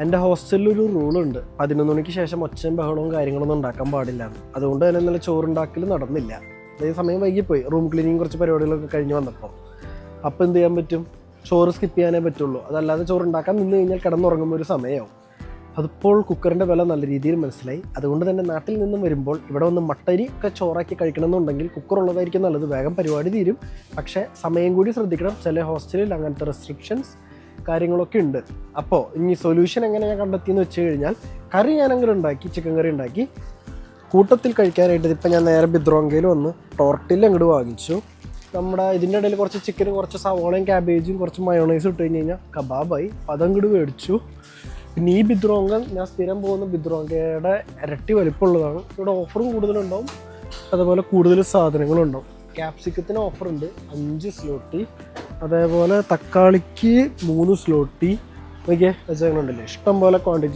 എന്റെ ഹോസ്റ്റലിൽ ഒരു റൂളുണ്ട്. പതിനൊന്ന് മണിക്ക് ശേഷം ഒച്ചയും ബഹളവും കാര്യങ്ങളൊന്നും ഉണ്ടാക്കാൻ പാടില്ല. അതുകൊണ്ട് തന്നെ ഇന്നലെ ചോറുണ്ടാക്കൽ നടന്നില്ല. അതേ സമയം വൈകിപ്പോയി. റൂം ക്ലീനിങ് കുറച്ച് പരിപാടികളൊക്കെ കഴിഞ്ഞ് വന്നപ്പോൾ. അപ്പോൾ എന്ത് ചെയ്യാൻ പറ്റും? ചോറ് സ്കിപ്പ് ചെയ്യാനേ പറ്റുള്ളൂ. അതല്ലാതെ ചോറ് ഉണ്ടാക്കാൻ നിന്ന് കഴിഞ്ഞാൽ കിടന്നുറങ്ങുമ്പോൾ ഒരു സമയമാവും. അതിപ്പോൾ കുക്കറിന്റെ വില നല്ല രീതിയിൽ മനസ്സിലായി. അതുകൊണ്ട് തന്നെ നാട്ടിൽ നിന്നും വരുമ്പോൾ ഇവിടെ വന്ന് മട്ടരി ഒക്കെ ചോറാക്കി കഴിക്കണമെന്നുണ്ടെങ്കിൽ കുക്കർ ഉള്ളതായിരിക്കും നല്ലത്. വേഗം പരിപാടി തീരും. പക്ഷേ സമയം കൂടി ശ്രദ്ധിക്കണം. ചില ഹോസ്റ്റലിൽ അങ്ങനത്തെ റെസ്ട്രിക്ഷൻസ് കാര്യങ്ങളൊക്കെ ഉണ്ട്. അപ്പോൾ ഇനി സൊല്യൂഷൻ എങ്ങനെ ഞാൻ കണ്ടെത്തിയെന്ന് വെച്ച് കഴിഞ്ഞാൽ കറി ഞാനങ്ങനെ ഉണ്ടാക്കി ചിക്കൻ കറി ഉണ്ടാക്കി. കൂട്ടത്തിൽ കഴിക്കാനായിട്ട് ഇപ്പം ഞാൻ നേരെ ബിദ്രോങ്കയിൽ വന്ന് ടോർട്ടിൽ അങ്ങോട്ട് വാങ്ങിച്ചു. നമ്മുടെ ഇതിന്റെ ഇടയിൽ കുറച്ച് ചിക്കനും കുറച്ച് സവോളയും ക്യാബേജും കുറച്ച് മയോണൈസും ഇട്ട് കഴിഞ്ഞ് കഴിഞ്ഞാൽ കബാബായി. അപ്പം അതങ്ങോട്ട് മേടിച്ചു. പിന്നെ ഈ ബിദ്രോങ്ക ഞാൻ സ്ഥിരം പോകുന്ന ബിദ്രോങ്കയുടെ ഇരട്ടി വലിപ്പമുള്ളതാണ്. ഇവിടെ ഓഫറും കൂടുതലുണ്ടാവും. അതുപോലെ കൂടുതൽ സാധനങ്ങളും ഉണ്ടാവും ക്യാപ്സിക്കത്തിന് ഓഫറുണ്ട് അഞ്ച് സ്ലോട്ടി അതേപോലെ തക്കാളിക്ക് മൂന്ന് സ്ലോട്ടി നോക്കിയേ വെച്ചാൽ ഇഷ്ടം പോലെ ക്വാണ്ടിറ്റി